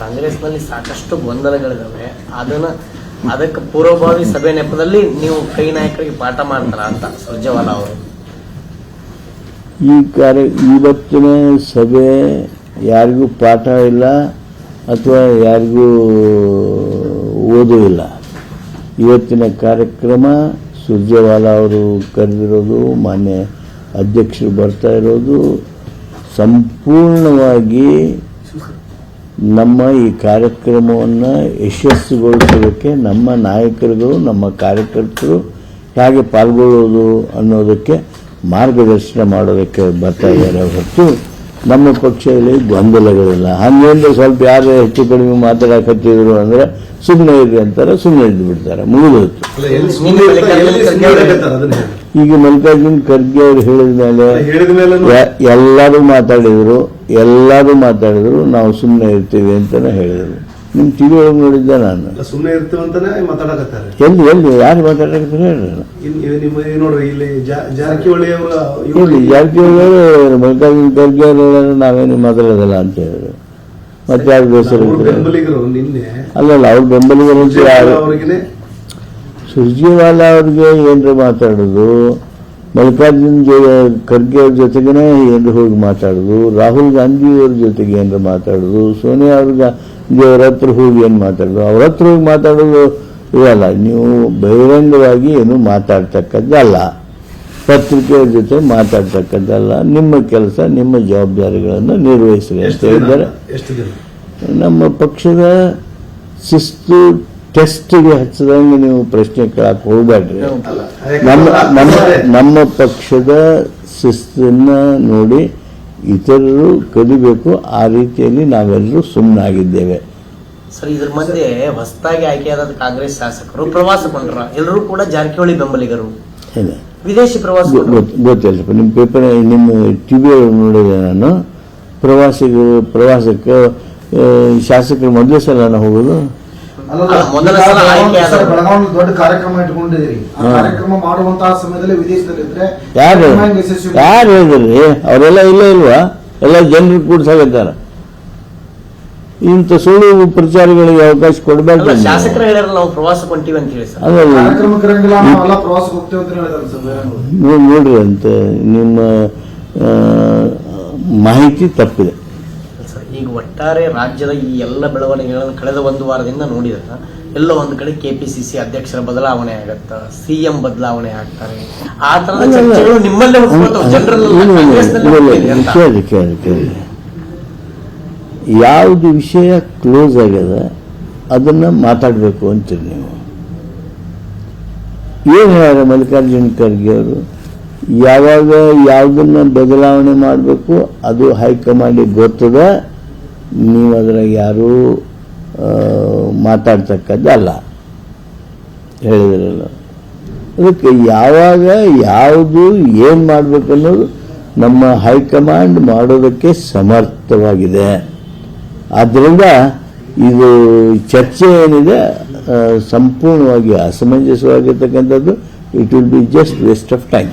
ಕಾಂಗ್ರೆಸ್ನಲ್ಲಿ ಸಾಕಷ್ಟು ಗೊಂದಲಗಳಿದಾವೆ. ಅದನ್ನ ಅದಕ್ಕೆ ಪೂರ್ವಭಾವಿ ಸಭೆ ನೆಪದಲ್ಲಿ ನೀವು ಕೈ ನಾಯಕರಿಗೆ ಪಾಠ ಮಾಡ್ತಾರ ಅಂತ ಸುರ್ಜೇವಾಲಾ ಅವರು. ಈ ಕಾರ್ಯ ಇವತ್ತಿನ ಸಭೆ ಯಾರಿಗೂ ಪಾಠ ಇಲ್ಲ ಅಥವಾ ಯಾರಿಗೂ ಓದೂ ಇಲ್ಲ. ಇವತ್ತಿನ ಕಾರ್ಯಕ್ರಮ ಸುರ್ಜೇವಾಲಾ ಅವರು ಕರೆದಿರೋದು, ಮಾನ್ಯ ಅಧ್ಯಕ್ಷರು ಬರ್ತಾ ಇರೋದು, ಸಂಪೂರ್ಣವಾಗಿ ನಮ್ಮ ಈ ಕಾರ್ಯಕ್ರಮವನ್ನು ಯಶಸ್ಸುಗೊಳಿಸೋದಕ್ಕೆ ನಮ್ಮ ನಾಯಕರುಗಳು, ನಮ್ಮ ಕಾರ್ಯಕರ್ತರು ಹೇಗೆ ಪಾಲ್ಗೊಳ್ಳೋದು ಅನ್ನೋದಕ್ಕೆ ಮಾರ್ಗದರ್ಶನ ಮಾಡೋದಕ್ಕೆ ಬರ್ತಾ ಇದ್ದಾರೆ ಹೊರತು ನಮ್ಮ ಪಕ್ಷದಲ್ಲಿ ಗೊಂದಲಗಳಿಲ್ಲ. ಹಂಗೇಂದ್ರೆ ಸ್ವಲ್ಪ ಯಾರು ಹೆಚ್ಚು ಕಡಿಮೆ ಮಾತಾಡಕತ್ತಿದ್ರು ಅಂದ್ರೆ ಸುಮ್ಮನೆ ಇರ್ರಿ ಅಂತಾರೆ ಸುಮ್ಮನೆ ಇದ್ದು ಬಿಡ್ತಾರೆ. ಮುಗಿದೋಯ್ತು. ಈಗ ಮಲ್ಲಿಕಾರ್ಜುನ್ ಖರ್ಗೆ ಅವರು ಹೇಳಿದ ಮೇಲೆ ಎಲ್ಲರೂ ಮಾತಾಡಿದ್ರು ಎಲ್ಲರೂ ಮಾತಾಡಿದ್ರು ನಾವು ಸುಮ್ಮನೆ ಇರ್ತೀವಿ ಅಂತಾನೆ ಹೇಳಿದ್ರು. ನಿಮ್ ಟಿವಿ ಒಳಗೆ ನೋಡಿದ್ದೆ ನಾನು. ಸುಮ್ಮನೆ ಇರ್ತೀವಂತಾನೆ ಮಾತಾಡಕತ್ತಾರೆ. ಎಲ್ಲಿ ಎಲ್ಲಿ ಯಾರು ಮಾತಾಡಕತ್ತಾರೆ ಹೇಳಿ. ಇಲ್ಲಿ ನಿಮ್ಮ ನೋಡ್ರಿ ಇಲ್ಲಿ ಜಾರಕಿಹೊಳಿ ಅವರು ಜಾರಕಿಹೊಳಿ ಮಲ್ಲಿಕಾರ್ಜುನ್ ಖರ್ಗೆ ನಾವೇನು ಮಾತಾಡೋದಿಲ್ಲ ಅಂತ ಹೇಳಿದ್ರು ಮತ್ತೆ ಯಾರು ಬೇಸರ ಅಲ್ಲಲ್ಲ ಅವ್ರ ಬೆಂಬಲಿಗರು ಸುರ್ಜೇವಾಲಾ ಅವ್ರಿಗೆ ಏನ್ರ ಮಾತಾಡೋದು? ಮಲ್ಲಿಕಾರ್ಜುನ್ ಖರ್ಗೆ ಅವ್ರ ಜೊತೆಗೇನೆ ಏನು ಹೋಗಿ ಮಾತಾಡೋದು ರಾಹುಲ್ ಗಾಂಧಿಯವ್ರ ಜೊತೆಗೆ ಏನು ಮಾತಾಡೋದು ಸೋನಿಯಾ ಅವ್ರ ಗಾಂಧಿ ಅವ್ರ ಹತ್ರ ಹೋಗಿ ಏನು ಮಾತಾಡೋದು? ಅವ್ರ ಹತ್ರ ಹೋಗಿ ಮಾತಾಡೋದು ಇವಲ್ಲ ನೀವು ಬಹಿರಂಗವಾಗಿ ಏನು ಮಾತಾಡ್ತಕ್ಕದ್ದಲ್ಲ. ಪತ್ರಿಕೆಯವ್ರ ಜೊತೆ ಮಾತಾಡ್ತಕ್ಕದ್ದಲ್ಲ. ನಿಮ್ಮ ಕೆಲಸ ನಿಮ್ಮ ಜವಾಬ್ದಾರಿಗಳನ್ನು ನಿರ್ವಹಿಸಬೇಕು ಅಂತ ಹೇಳಿದ್ದಾರೆ. ನಮ್ಮ ಪಕ್ಷದ ಶಿಸ್ತು ಟೆಸ್ಟ್ಗೆ ಹಚ್ಚದಂಗೆ ನೀವು ಪ್ರಶ್ನೆ ಕೇಳಕ್ ಹೋಗ್ಬೇಡ್ರಿ. ನಮ್ಮ ನಮ್ಮ ನಮ್ಮ ಪಕ್ಷದ ಶಿಸ್ತನ್ನ ನೋಡಿ ಇತರರು ಕಲಿಬೇಕು. ಆ ರೀತಿಯಲ್ಲಿ ನಾವೆಲ್ಲರೂ ಸುಮ್ಮನಾಗಿದ್ದೇವೆ ಸರ್ ಇದ್ರ ಮಧ್ಯೆ ಹೊಸದಾಗಿ ಆಯ್ಕೆಯಾದ ಕಾಂಗ್ರೆಸ್ ಶಾಸಕರು ಪ್ರವಾಸ ಕೊಂಡ್ರ ಎಲ್ಲರೂ ಕೂಡ ಜಾರಕಿಹೊಳಿ ಬೆಂಬಲಿಗರು. ಏನು ವಿದೇಶಿ ಪ್ರವಾಸ ಗೊತ್ತಿಲ್ಲಪ್ಪ ನಿಮ್ಮ ಪೇಪರ್ ನಿಮ್ಮ ಟಿ ವಿ ನೋಡಿದೆ ನಾನು. ಪ್ರವಾಸಿಗರು ಪ್ರವಾಸಕ್ಕೆ ಆ, ಶಾಸಕರು ಮೊದಲೇ ಸಲ ನಾನು ಹೋಗೋದು. ಮೊದಲ ಈಗ ಸಲ ಬೆಳಗಾವಿ ಆಯ್ಕೆ ಆದವರು. ಬೆಳಗಾವಿ ದೊಡ್ಡ ಕಾರ್ಯಕ್ರಮ ಇಟ್ಕೊಂಡಿದ್ದೀರಿ. ಆ. ಕಾರ್ಯಕ್ರಮ ಮಾಡುವಂತಹ ಸಮಯದಲ್ಲಿ ವಿದೇಶದಲ್ಲಿ ಇದ್ರೆ ಯಾರು? ಹೇಳಿದ್ರಿ? ಅವರೆಲ್ಲ ಇಲ್ಲೇ ಇಲ್ವಾ? ಎಲ್ಲ ಜನರು ಕೂಡ್ಸಾಗತ್ತಾರ ಇಂತ ಸುಳ್ಳು ಪ್ರಚಾರಗಳಿಗೆ ಅವಕಾಶ ಕೊಡಬೇಕು ಶಾಸಕರು ನಾವು ಅಂತ ಹೇಳಿ ಸರ್. ಪ್ರವಾಸಕ್ಕೆ ಅಂತ ನೋಡ್ರಿ ಅಂತ ನಿಮ್ಮ ಮಾಹಿತಿ ತಪ್ಪಿದೆ. ಈಗ ಒಟ್ಟಾರೆ ರಾಜ್ಯದ ಈ ಎಲ್ಲ ಬೆಳವಣಿಗೆಗಳನ್ನು ಕಳೆದ ಒಂದು ವಾರದಿಂದ ನೋಡಿದಾಗ ಎಲ್ಲ ಒಂದು ಕಡೆ ಕೆಪಿಸಿಸಿ ಅಧ್ಯಕ್ಷರ ಬದಲಾವಣೆ ಆಗತ್ತ ಸಿಎಂ ಬದಲಾವಣೆ ಆಗ್ತಾರೆ. ಆ ತರದ. ಚರ್ಚೆಗಳು ನಿಮ್ಮಲ್ಲೇ ಜನರಲ್ ಯಾವುದು ವಿಷಯ ಕ್ಲೋಸ್ ಆಗ್ಯದ ಅದನ್ನ ಮಾತಾಡಬೇಕು ಅಂತೀರಿ ನೀವು? ಏನು ಹೇಳ್ಯಾರ ಮಲ್ಲಿಕಾರ್ಜುನ ಖರ್ಗೆ ಅವರು? ಯಾವಾಗ ಯಾವುದನ್ನ ಬದಲಾವಣೆ ಮಾಡಬೇಕು ಅದು ಹೈಕಮಾಂಡಿಗೆ ಗೊತ್ತದ? ನೀವು ಅದ್ರಾಗ ಯಾರೂ ಮಾತಾಡ್ತಕ್ಕದ್ದು ಅಲ್ಲ. ಹೇಳಿದ್ರಲ್ಲ. ಅದಕ್ಕೆ ಯಾವಾಗ ಯಾವುದು ಏನು ಮಾಡಬೇಕು ಅನ್ನೋದು ನಮ್ಮ ಹೈಕಮಾಂಡ್ ಮಾಡೋದಕ್ಕೆ ಸಮರ್ಥವಾಗಿದೆ. ಆದ್ದರಿಂದ ಇದು ಚರ್ಚೆ ಏನಿದೆ ಸಂಪೂರ್ಣವಾಗಿ ಅಸಮಂಜಸವಾಗಿರ್ತಕ್ಕಂಥದ್ದು it will be just waste of time